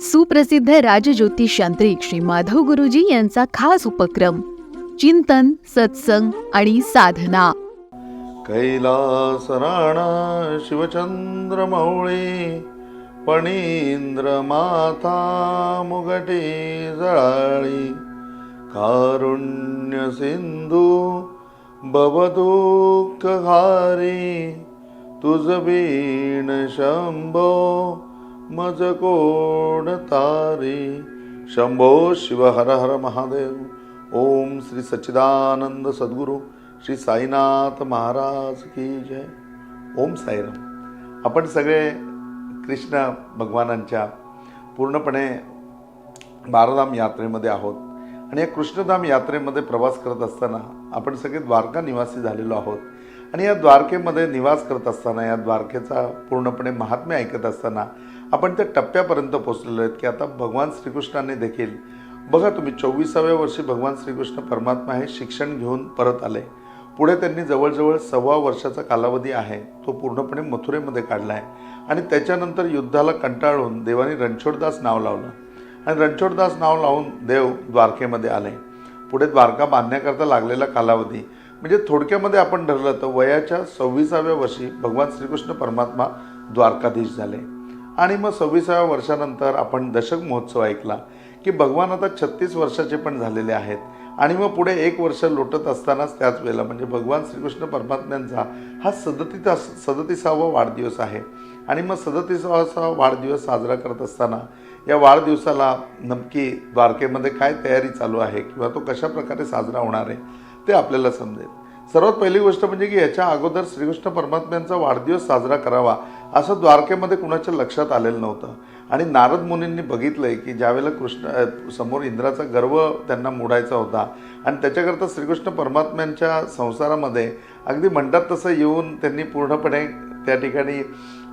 सुप्रसिद्ध राजज्योतिष यांत्रिक श्री माधव गुरुजी यांचा खास उपक्रम चिंतन सत्संग आणि साधना. कैलास राणा शिवचंद्र मौळी पणींद्र माता मुगटी जळाळी कारुण्य सिंधू भवदुःख तुझ बीण शंभो मज कोण तारी। शंभो शिव हर हर महादेव। ओम श्री सच्चिदानंद सद्गुरू। श्री साईनाथ महाराज की जय। ओम साईराम। आपण सगळे कृष्ण भगवानांच्या पूर्णपणे बारधाम यात्रेमध्ये आहोत आणि या कृष्णधाम यात्रेमध्ये प्रवास करत असताना आपण सगळे द्वारका निवासी झालेलो आहोत आणि या द्वारकेमध्ये निवास करत असताना या द्वारकेचा पूर्णपणे महात्म्य ऐकत असताना आपण त्या टप्प्यापर्यंत पोहोचलेलो आहेत की आता भगवान श्रीकृष्णाने देखील बघा तुम्ही चोवीसाव्या वर्षी भगवान श्रीकृष्ण परमात्मा हे शिक्षण घेऊन परत आले. पुढे त्यांनी जवळजवळ सव्वा वर्षाचा कालावधी आहे तो पूर्णपणे मथुरेमध्ये काढला आहे. आणि त्याच्यानंतर युद्धाला कंटाळून देवाने रणछोडदास नाव लावलं. आणि रणछोडदास नाव लावून देव द्वारकेमध्ये आले. पुढे द्वारका बांधण्याकरता लागलेला कालावधी. म्हणजे थोडक्यामध्ये आपण धरलं तर वयाच्या सव्वीसाव्या वर्षी भगवान श्रीकृष्ण परमात्मा द्वारकाधीश झाले. आणि मग सव्वीसाव्या वर्षानंतर आपण दशक महोत्सव ऐकला की भगवान आता छत्तीस वर्षाचे पण झालेले आहेत. आणि मग पुढे एक वर्ष लोटत असतानाच त्याच वेळेला म्हणजे भगवान श्रीकृष्ण परमात्म्यांचा हा सदतीचा सदतीसावा वाढदिवस आहे. आणि मग सदतीसावा वाढदिवस साजरा करत असताना या वाढदिवसाला नमकी द्वारकेमध्ये काय तयारी चालू आहे किंवा तो कशा प्रकारे साजरा होणार आहे ते आपल्याला समजेल. सर्वात पहिली गोष्ट म्हणजे की याच्या अगोदर श्रीकृष्ण परमात्म्यांचा वाढदिवस साजरा करावा असं द्वारकेमध्ये कुणाच्या लक्षात आलेलं नव्हतं. आणि नारद मुनींनी बघितलंय की ज्यावेळेला कृष्ण समोर इंद्राचा गर्व त्यांना मोडायचा होता आणि त्याच्याकरता श्रीकृष्ण परमात्म्यांच्या संसारामध्ये अगदी म्हणतात तसं येऊन त्यांनी पूर्णपणे त्या ठिकाणी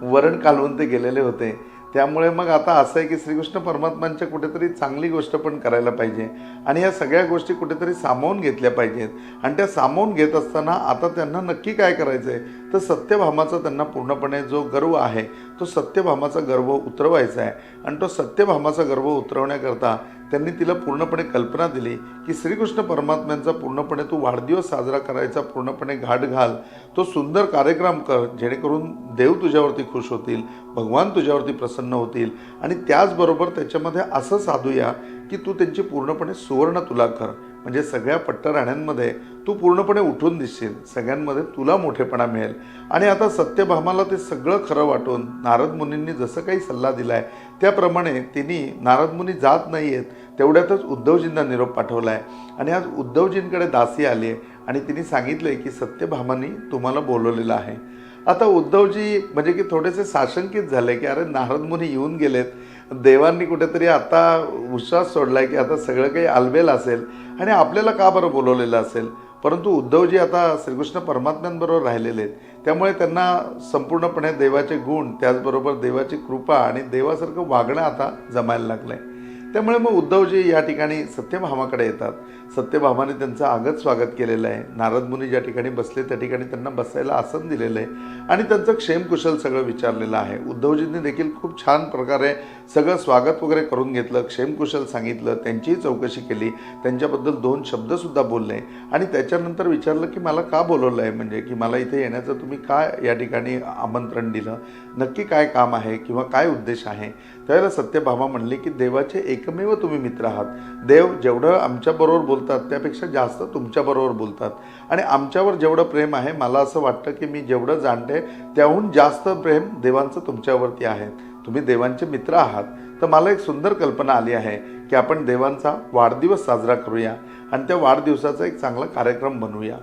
वरण कालवून ते गेलेले होते. त्यामुळे मग आता असं आहे की श्रीकृष्ण परमात्मांच्या कुठेतरी चांगली गोष्ट पण करायला पाहिजे. आणि या सगळ्या गोष्टी कुठेतरी सामावून घेतल्या पाहिजेत. आणि त्या सामावून घेत असताना आता त्यांना नक्की काय करायचं आहे तर सत्यभामाचा त्यांना पूर्णपणे जो गर्व आहे तो सत्यभामाचा गर्व उतरवायचा आहे. आणि तो सत्यभामाचा गर्व उतरवण्याकरता त्यांनी तिला पूर्णपणे कल्पना दिली की श्रीकृष्ण परमात्म्यांचा पूर्णपणे तू वाढदिवस साजरा करायचा पूर्णपणे घाट घाल तो सुंदर कार्यक्रम कर जेणेकरून देव तुझ्यावरती खुश होतील भगवान तुझ्यावरती प्रसन्न होतील आणि त्याचबरोबर त्याच्यामध्ये असं साधूया की तू त्यांची पूर्णपणे सुवर्ण तुला कर. म्हणजे सगळ्या पट्टराण्यांमध्ये तू पूर्णपणे उठून दिसशील सगळ्यांमध्ये तुला मोठेपणा मिळेल. आणि आता सत्यभामाला ते सगळं खरं वाटून नारद मुनींनी जसं काही सल्ला दिलाय त्याप्रमाणे तिने नारद मुनी जात नाही आहेत तेवढ्यातच उद्धवजींना निरोप पाठवला आहे आणि आज उद्धवजींकडे दासी आली आहे आणि तिने सांगितलं आहे की सत्यभामानी तुम्हाला बोलवलेलं आहे. आता उद्धवजी म्हणजे की थोडेसे साशंकित झाले की अरे नारद मुनी येऊन गेलेत. देवांनी कुठेतरी आता विश्वास सोडलाय की आता सगळं काही आलबेल असेल. आणि आपल्याला का बरं बोलवलेलं असेल? परंतु उद्धवजी आता श्रीकृष्ण परमात्म्यांबरोबर राहिलेले आहेत त्यामुळे त्यांना संपूर्णपणे देवाचे गुण त्याचबरोबर देवाची कृपा आणि देवासारखं वागणं आता जमायला लागलं आहे त्यामुळे मग उद्धवजी या ठिकाणी सत्यभामाकडे येतात. सत्यभामाने त्यांचं आगत स्वागत केलेलं आहे. नारद मुनी ज्या ठिकाणी बसले त्या ठिकाणी त्यांना बसायला आसन दिलेलं आहे. आणि त्यांचं क्षेमकुशल सगळं विचारलेलं आहे. उद्धवजींनी देखील खूप छान प्रकारे सगळं स्वागत वगैरे करून घेतलं क्षेमकुशल सांगितलं त्यांचीही चौकशी केली. त्यांच्याबद्दल दोन शब्दसुद्धा बोलले. आणि त्याच्यानंतर विचारलं की मला का बोलवलं आहे? म्हणजे की मला इथे येण्याचं तुम्ही काय या ठिकाणी आमंत्रण दिलं? नक्की काय काम आहे किंवा काय उद्देश आहे? त्यावेळेला सत्यभामा म्हणली की देवाचे एकमेव तुम्ही मित्र आहात. देव जेवढं आमच्याबरोबर बोलतात त्यापेक्षा जास्त तुमच्याबरोबर बोलतात. आणि आमच्यावर जेवढं प्रेम आहे मला असं वाटतं की मी जेवढं जाणते त्याहून जास्त प्रेम देवांचं तुमच्यावरती आहे. तुम्ही देवांचे मित्र आहात. तर मला एक सुंदर कल्पना आली आहे की आपण देवांचा वाढदिवस साजरा करूया आणि त्या वाढदिवसाचा एक चांगला कार्यक्रम बनवूया.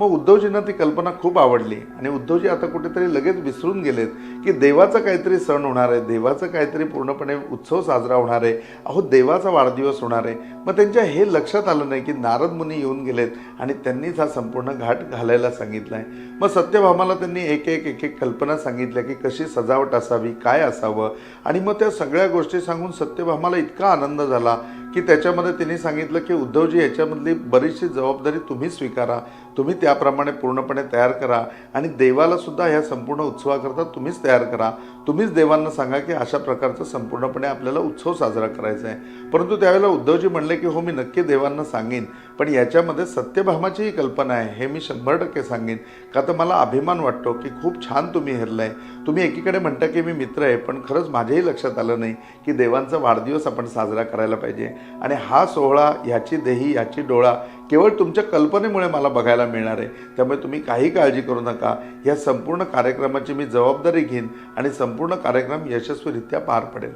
मग उद्धवजींना ती कल्पना खूप आवडली. आणि उद्धवजी आता कुठेतरी लगेच विसरून गेलेत की देवाचा काहीतरी सण होणार आहे देवाचं काहीतरी पूर्णपणे उत्सव साजरा होणार आहे. अहो देवाचा वाढदिवस होणार आहे. मग त्यांच्या हे लक्षात आलं नाही की नारद मुनी येऊन गेलेत आणि त्यांनीच हा संपूर्ण घाट घालायला सांगितला आहे मग सत्यभामाला त्यांनी एक एक एक एक कल्पना सांगितल्या की कशी सजावट असावी काय असावं? आणि मग त्या सगळ्या गोष्टी सांगून सत्यभामाला इतका आनंद झाला की त्याच्यामध्ये त्यांनी सांगितलं की उद्धवजी याच्यामधली बरीचशी जबाबदारी तुम्ही स्वीकारा. तुम्ही त्याप्रमाणे पूर्णपणे तयार करा आणि देवालासुद्धा ह्या संपूर्ण उत्सवाकरता तुम्हीच तयार करा. तुम्हीच देवांना सांगा की अशा प्रकारचं संपूर्णपणे आपल्याला उत्सव साजरा करायचा आहे. परंतु त्यावेळेला उद्धवजी म्हणले की हो मी नक्की देवांना सांगेन. पण याच्यामध्ये सत्यभामाचीही कल्पना आहे. हे मी शंभर टक्के सांगेन. का तर मला अभिमान वाटतो की खूप छान तुम्ही हेरलाय. तुम्ही एकीकडे म्हणता की मी मित्र आहे पण खरंच माझ्याही लक्षात आलं नाही की देवांचा वाढदिवस आपण साजरा करायला पाहिजे. आणि हा सोहळा ह्याची देही ह्याची डोळा केवळ तुमच्या कल्पनेमुळे मला बघायला मिळणार आहे. त्यामुळे तुम्ही काही काळजी करू नका. या संपूर्ण कार्यक्रमाची मी जबाबदारी घेईन आणि संपूर्ण कार्यक्रम यशस्वीरित्या पार पडेल.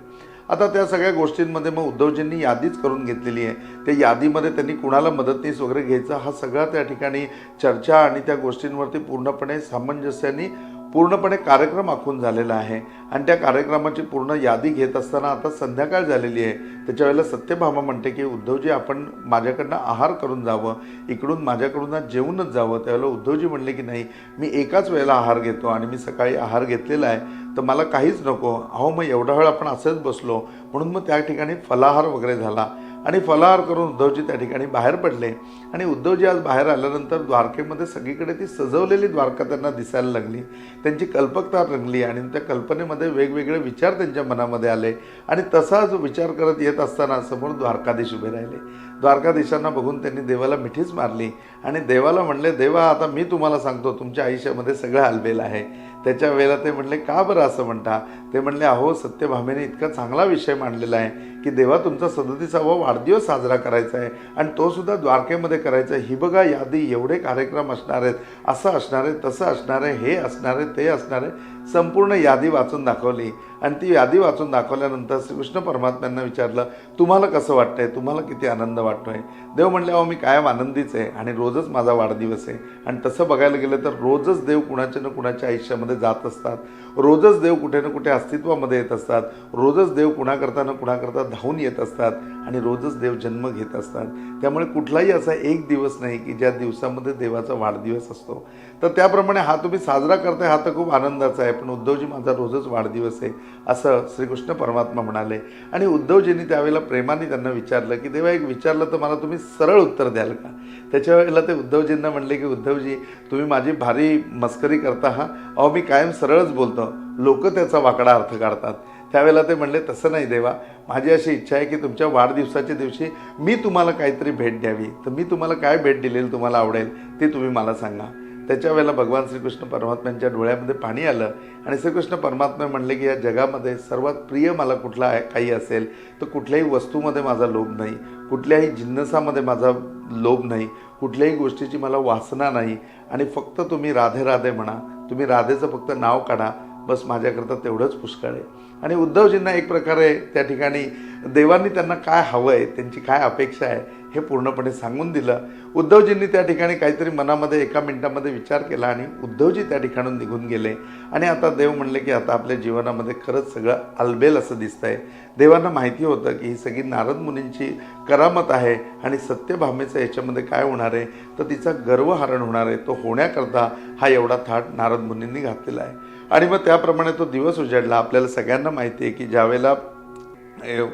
आता त्या सगळ्या गोष्टींमध्ये मग उद्धवजींनी यादीच करून घेतलेली आहे. त्या यादीमध्ये त्यांनी कुणाला मदतनीस वगैरे घ्यायचा हा सगळा त्या ठिकाणी चर्चा आणि त्या गोष्टींवरती पूर्णपणे सामंजस्याने पूर्णपणे कार्यक्रम आखून झालेला आहे. आणि त्या कार्यक्रमाची पूर्ण यादी घेत असताना आता संध्याकाळ झालेली आहे. त्याच्या वेळेला सत्यभामा म्हणते की उद्धवजी आपण माझ्याकडनं आहार करून जावं. इकडून माझ्याकडून जेवूनच जावं. त्यावेळेला उद्धवजी म्हणले की नाही मी एकाच वेळेला आहार घेतो आणि मी सकाळी आहार घेतलेला आहे. तर मला काहीच नको. अहो मग एवढा वेळ आपण असंच बसलो. म्हणून मग त्या ठिकाणी फलाहार वगैरे झाला. आणि फलाहार करून उद्धवजी त्या ठिकाणी बाहेर पडले. आणि उद्धवजी आज बाहेर आल्यानंतर द्वारकेमध्ये सगळीकडे ती सजवलेली द्वारका त्यांना दिसायला लागली. त्यांची कल्पकता रंगली आणि त्या कल्पनेमध्ये वेगवेगळे विचार त्यांच्या मनामध्ये आले. आणि तसाच विचार करत येत असताना समोर द्वारकाधीश उभे राहिले. द्वारकाधीशांना बघून त्यांनी देवाला मिठीच मारली. आणि देवाला म्हणले देवा आता मी तुम्हाला सांगतो तुमच्या आयुष्यामध्ये सगळं हलबेल आहे. त्याच्या वेळेला ते म्हणले का बरं असं म्हणता? ते म्हणले अहो सत्यभामेने इतका चांगला विषय मांडलेला आहे की देवा तुमचा सदतीसावा वाढदिवस साजरा करायचा आहे आणि तो सुद्धा द्वारकेमध्ये करायचा आहे. ही बघा यादी एवढे कार्यक्रम असणार आहेत असं असणार आहे तसं असणार आहे हे असणार आहे ते असणार आहे. संपूर्ण यादी वाचून दाखवली. आणि ती यादी वाचून दाखवल्यानंतर श्रीकृष्ण परमात्म्यांना विचारलं तुम्हाला कसं वाटतंय? तुम्हाला किती आनंद वाटतोय? देव म्हणले अहो मी कायम आनंदीच आहे आणि रोजच माझा वाढदिवस आहे. आणि तसं बघायला गेलं तर रोजच देव कुणाच्या ना कुणाच्या आयुष्यामध्ये जात असतात. रोजच देव कुठे ना कुठे अस्तित्वामध्ये येत असतात. रोजच देव कुणाकरता ना कुणाकरता धावून येत असतात आणि रोजच देव जन्म घेत असतात. त्यामुळे कुठलाही असा एक दिवस नाही की ज्या दिवसामध्ये देवाचा वाढदिवस असतो. तर त्याप्रमाणे हा तुम्ही साजरा करताय हा तर खूप आनंदाचा आहे. पण उद्धवजी माझा रोजच वाढदिवस आहे. असं श्रीकृष्ण परमात्मा म्हणाले. आणि उद्धवजींनी त्यावेळेला प्रेमाने त्यांना विचारलं की देवा एक विचारलं तर मला तुम्ही सरळ उत्तर द्याल का? त्याच्या वेळेला ते उद्धवजींना म्हणले की उद्धवजी तुम्ही माझी भारी मस्करी करता हा? अहो मी कायम सरळच बोलतो. लोक त्याचा वाकडा अर्थ काढतात. त्यावेळेला ते म्हणले तसं नाही देवा. माझी अशी इच्छा आहे की तुमच्या वाढदिवसाच्या दिवशी मी तुम्हाला काहीतरी भेट द्यावी. तर मी तुम्हाला काय भेट दिलेली तुम्हाला आवडेल ते तुम्ही मला सांगा. त्याच्या वेळेला भगवान श्रीकृष्ण परमात्म्यांच्या डोळ्यामध्ये पाणी आलं आणि श्रीकृष्ण परमात्मा म्हणले की या जगामध्ये सर्वात प्रिय मला कुठला काही असेल तर कुठल्याही वस्तूमध्ये माझा लोभ नाही कुठल्याही जिन्नसामध्ये माझा लोभ नाही कुठल्याही गोष्टीची मला वासना नाही आणि फक्त तुम्ही राधे राधे म्हणा तुम्ही राधेचं फक्त नाव काढा बस माझ्याकरता तेवढंच पुष्कळ आहे. आणि उद्धवजींना एक प्रकारे त्या ठिकाणी देवांनी त्यांना काय हवं आहे त्यांची काय अपेक्षा आहे हे पूर्णपणे सांगून दिलं. उद्धवजींनी त्या ठिकाणी काहीतरी मनामध्ये एका मिनिटामध्ये विचार केला आणि उद्धवजी त्या ठिकाणून निघून गेले. आणि आता देव म्हणले की आता आपल्या जीवनामध्ये खरंच सगळं अलबेल असं दिसतंय. देवांना माहिती होतं की ही सगळी नारद मुनींची करामत आहे आणि सत्यभामेचं याच्यामध्ये काय होणार आहे तर तिचा गर्वहरण होणार आहे. तो होण्याकरता हा एवढा थाट नारद मुनींनी घातलेला आहे. आणि मग त्याप्रमाणे तो दिवस उजाडला. आपल्याला सगळ्यांना माहिती आहे की ज्यावेळेला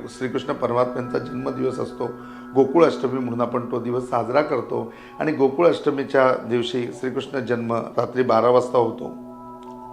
श्रीकृष्ण परमात्म्यांचा जन्मदिवस असतो गोकुळ अष्टमी म्हणून आपण तो दिवस साजरा करतो आणि गोकुळ अष्टमीच्या दिवशी श्रीकृष्ण जन्म रात्री बारा वाजता होतो.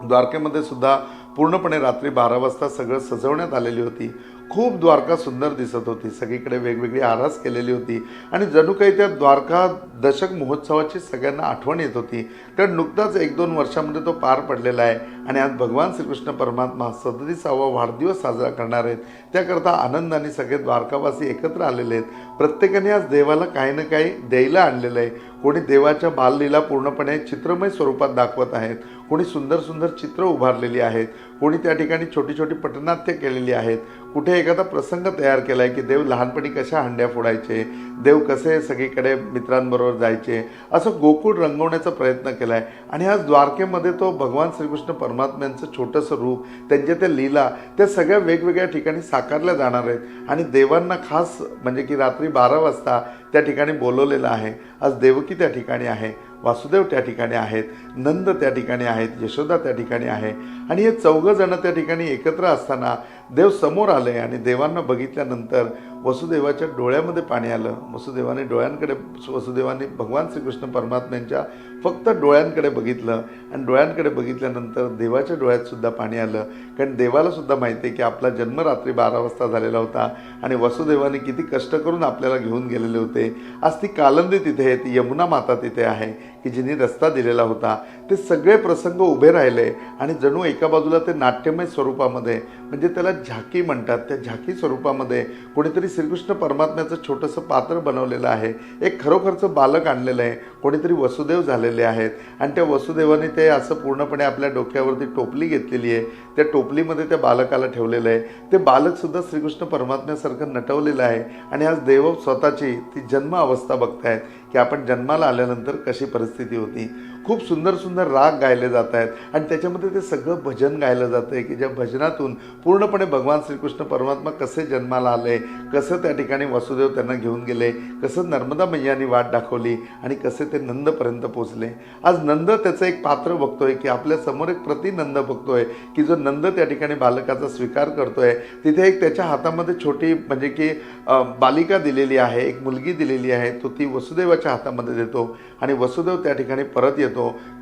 द्वारकेमध्ये सुद्धा पूर्णपणे रात्री बारा वाजता सगळं सजवण्यात आलेली होती. खूप द्वारका सुंदर दिसत होती. सगळीकडे वेगवेगळी आरास केलेली होती. आणि जणू काही त्या द्वारका दशक महोत्सवाची सगळ्यांना आठवण येत होती. कारण नुकताच एक दोन वर्षामध्ये तो पार पडलेला आहे. आणि आज भगवान श्रीकृष्ण परमात्मा सदतीसावा वाढदिवस साजरा करणार आहेत. त्याकरता आनंदाने सगळे द्वारकावासी एकत्र आलेले आहेत. प्रत्येकाने आज देवाला काही ना काही द्यायला आणलेलं आहे. कोणी देवाच्या बाललीला पूर्णपणे चित्रमय स्वरूपात दाखवत आहेत. कोणी सुंदर सुंदर चित्र उभारलेली आहेत कोणी त्या ठिकाणी छोटी छोटी पटनाट्य केलेली आहेत. कुठे एखादा प्रसंग तयार केला आहे की देव लहानपणी कशा हंड्या फोडायचे देव कसे सगळीकडे मित्रांबरोबर जायचे असं गोकुळ रंगवण्याचा प्रयत्न केला आहे आणि आज द्वारकेमध्ये तो भगवान श्रीकृष्ण परमात्म्यांचं छोटंसं रूप त्यांच्या त्या लीला त्या सगळ्या वेगवेगळ्या ठिकाणी साकारल्या जाणार आहेत. आणि देवांना खास म्हणजे की रात्री बारा वाजता त्या ठिकाणी बोलवलेलं आहे. आज देवकी त्या ठिकाणी आहे. वासुदेव त्या ठिकाणी आहेत नंद त्या ठिकाणी आहेत यशोदा त्या ठिकाणी आहे. आणि हे चौघं जणं त्या ठिकाणी एकत्र असताना देव समोर आले आणि देवांना बघितल्यानंतर वसुदेवाच्या डोळ्यामध्ये पाणी आलं. वसुदेवाने डोळ्यांकडे वसुदेवाने भगवान श्रीकृष्ण परमात्म्यांच्या फक्त डोळ्यांकडे बघितलं आणि डोळ्यांकडे बघितल्यानंतर देवाच्या डोळ्यातसुद्धा पाणी आलं. कारण देवालासुद्धा माहिती आहे की आपला जन्म रात्री बारा वाजता झालेला होता आणि वसुदेवाने किती कष्ट करून आपल्याला घेऊन गेलेले होते. आज ती कालंदी तिथे आहे ती यमुना माता तिथे आहे की जिने रस्ता दिलेला होता. ते सगळे प्रसंग उभे राहिले आणि जणू एका बाजूला ते नाट्यमय स्वरूपामध्ये म्हणजे त्याला झाकी म्हणतात त्या झाकी स्वरूपामध्ये कोणीतरी श्रीकृष्ण परमात्म्याचं छोटंसं पात्र बनवलेलं आहे. एक खरोखरचं बालक आणलेलं आहे. कोणीतरी वसुदेव झालेले आहेत. आणि त्या वसुदेवाने ते असं पूर्णपणे आपल्या डोक्यावरती टोपली घेतलेली आहे. त्या टोपलीमध्ये त्या बालकाला ठेवलेलं आहे. ते बालकसुद्धा श्रीकृष्ण परमात्म्यासारखं नटवलेलं आहे. आणि आज देव स्वतःची ती जन्म अवस्था बघतायत की आपण जन्माला आल्यानंतर कशी परिस्थिती होती. खूप सुंदर सुंदर राग गायले जात आहेत. आणि त्याच्यामध्ये ते सगळं भजन गायलं जातं आहे की ज्या भजनातून पूर्णपणे भगवान श्रीकृष्ण परमात्मा कसे जन्माला आले कसं त्या ठिकाणी वसुदेव त्यांना घेऊन गेले कसं नर्मदा मैयानी वाट दाखवली आणि कसे ते नंदपर्यंत पोचले आज नंद त्याचं एक पात्र बघतोय की आपल्यासमोर एक प्रतिनंद बघतोय की जो नंद त्या ठिकाणी बालकाचा स्वीकार करतोय. तिथे एक त्याच्या हातामध्ये छोटी म्हणजे की बालिका दिलेली आहे एक मुलगी दिलेली आहे तो ती वसुदेवाच्या हातामध्ये देतो आणि वसुदेव त्या ठिकाणी परत येतो.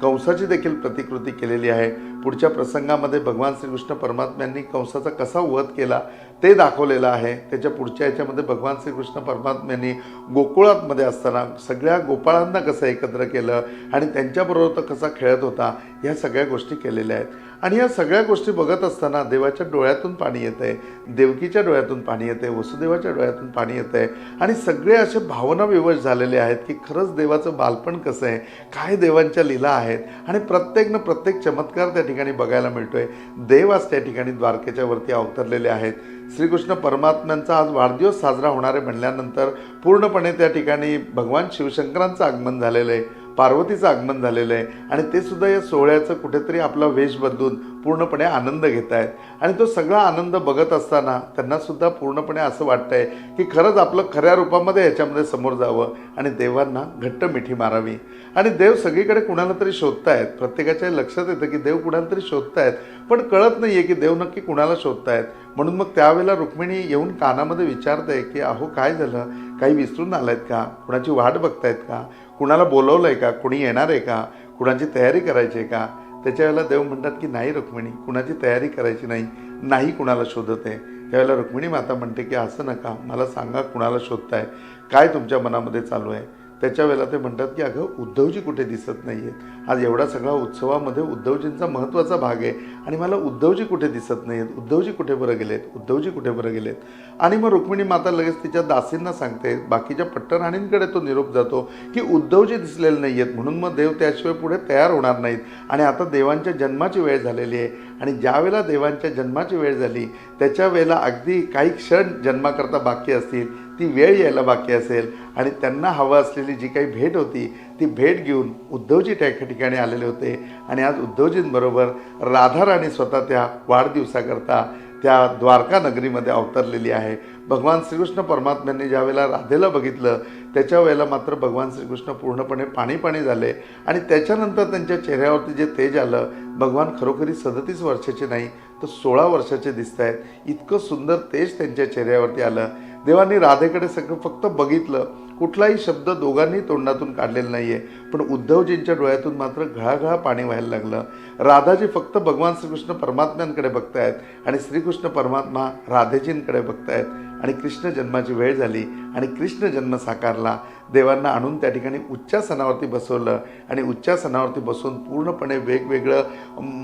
कंसाची देखील प्रतिकृती केलेली आहे. पुढच्या प्रसंगामध्ये भगवान श्रीकृष्ण परमात्म्यांनी कंसाचा कसा वध केला ते दाखवलेलं आहे. त्याच्या पुढच्या याच्यामध्ये भगवान श्रीकृष्ण परमात्म्यांनी गोकुळातमध्ये असताना सगळ्या गोपाळांना कसं एकत्र केलं आणि त्यांच्याबरोबर तो कसा खेळत होता ह्या सगळ्या गोष्टी केलेल्या आहेत. आणि या सगळ्या गोष्टी बघत असताना देवाच्या डोळ्यातून पाणी येतं आहे देवकीच्या डोळ्यातून पाणी येते वसुदेवाच्या डोळ्यातून पाणी येतं आहे आणि सगळे असे भावना विवश झालेले आहेत की खरंच देवाचं बालपण कसं आहे काय देवांच्या लीला आहेत. आणि प्रत्येकनं प्रत्येक चमत्कार त्या ठिकाणी बघायला मिळतोय. देव आज त्या ठिकाणी द्वारकेच्या वरती अवतरलेले आहेत. श्रीकृष्ण परमात्म्यांचा आज वाढदिवस साजरा होणार आहे म्हणल्यानंतर पूर्णपणे त्या ठिकाणी भगवान शिवशंकरांचं आगमन झालेलं आहे. पार्वतीचं आगमन झालेलं आहे. आणि ते सुद्धा या सोहळ्याचं कुठेतरी आपला वेश बदलून पूर्णपणे आनंद घेत आहेत. आणि तो सगळा आनंद बघत असताना त्यांना सुद्धा पूर्णपणे असं वाटतंय की खरंच आपलं खऱ्या रूपामध्ये याच्यामध्ये समोर जावं आणि देवांना घट्ट मिठी मारावी. आणि देव सगळीकडे कुणाला तरी शोधतायत. प्रत्येकाच्या लक्षात येतं की देव कुणाला तरी शोधतायत. पण कळत नाही आहे की देव नक्की कुणाला शोधतायत. म्हणून मग त्यावेळेला रुक्मिणी येऊन कानामध्ये विचारते की अहो काय झालं? काही विसरून आलायत का? कुणाची वाट बघतायत का? कुणाला बोलवलं आहे का? कुणी येणार आहे का? कुणाची तयारी करायची आहे का? त्याच्यावेळेला देव म्हणतात की नाही रुक्मिणी कुणाची तयारी करायची नाही नाही कुणाला शोधत आहे त्यावेळेला रुक्मिणी माता म्हणते की असं नका मला सांगा कुणाला शोधताय काय तुमच्या मनामध्ये चालू आहे त्याच्या वेळेला ते म्हणतात की अगं उद्धवजी कुठे दिसत नाही आहेत आज एवढा सगळा उत्सवामध्ये उद्धवजींचा महत्त्वाचा भाग आहे. आणि मला उद्धवजी कुठे दिसत नाही आहेत उद्धवजी कुठे बरं गेलेत? उद्धवजी कुठे बरं गेलेत? आणि मग रुक्मिणी माता लगेच तिच्या दासींना सांगते बाकीच्या पट्टराणींकडे तो निरोप जातो की उद्धवजी दिसलेले नाही आहेत म्हणून मग देव त्याशिवाय पुढे तयार होणार नाहीत. आणि आता देवांच्या जन्माची वेळ झालेली आहे. आणि ज्यावेळेला देवांच्या जन्माची वेळ झाली त्याच्या वेळेला अगदी काही क्षण जन्माकरता बाकी असतील ती वेळ यायला बाकी असेल. आणि त्यांना हवं असलेली जी काही भेट होती ती भेट घेऊन उद्धवजी त्या ठिकाणी आलेले होते. आणि आज उद्धवजींबरोबर राधा राणी स्वतः त्या वाढदिवसाकरता त्या द्वारका नगरीमध्ये अवतरलेली आहे. भगवान श्रीकृष्ण परमात्म्यांनी ज्यावेळेला राधेला बघितलं त्याच्या वेळेला मात्र भगवान श्रीकृष्ण पूर्णपणे पाणी पाणी झाले आणि त्याच्यानंतर त्यांच्या चेहऱ्यावरती जे तेज आलं भगवान खरोखरी सदतीस वर्षाचे नाही तर सोळा वर्षाचे दिसत आहेत. इतकं सुंदर तेज त्यांच्या चेहऱ्यावरती आलं. देवांनी राधेकडे सगळं फक्त बघितलं. कुठलाही शब्द दोघांनी तोंडातून काढलेला नाही आहे पण उद्धवजींच्या डोळ्यातून मात्र घळाघळा पाणी व्हायला लागलं. राधाजी फक्त भगवान श्रीकृष्ण परमात्म्यांकडे बघतायत आणि श्रीकृष्ण परमात्मा राधेजींकडे बघतायत. आणि कृष्ण जन्माची वेळ झाली आणि कृष्ण जन्म साकारला. देवांना आणून त्या ठिकाणी उच्चासनावरती बसवलं आणि उच्चासनावरती बसून पूर्णपणे वेगवेगळं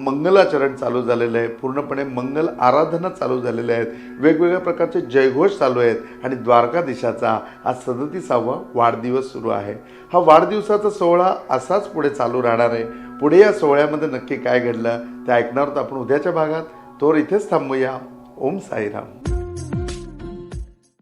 मंगलाचरण चालू झालेलं आहे. पूर्णपणे मंगल आराधना चालू झालेल्या आहेत. वेगवेगळ्या प्रकारचे जयघोष चालू आहेत आणि द्वारकाधीशाचा आज सदतीसावा वाढदिवस सुरू आहे. हा वाढदिवसाचा सोहळा असाच पुढे चालू राहणार आहे. पुढे या सोहळ्यामध्ये नक्की काय घडलं ते ऐकणार होतं आपण उद्याच्या भागात. तोर इथेच थांबूया. ओम साईराम.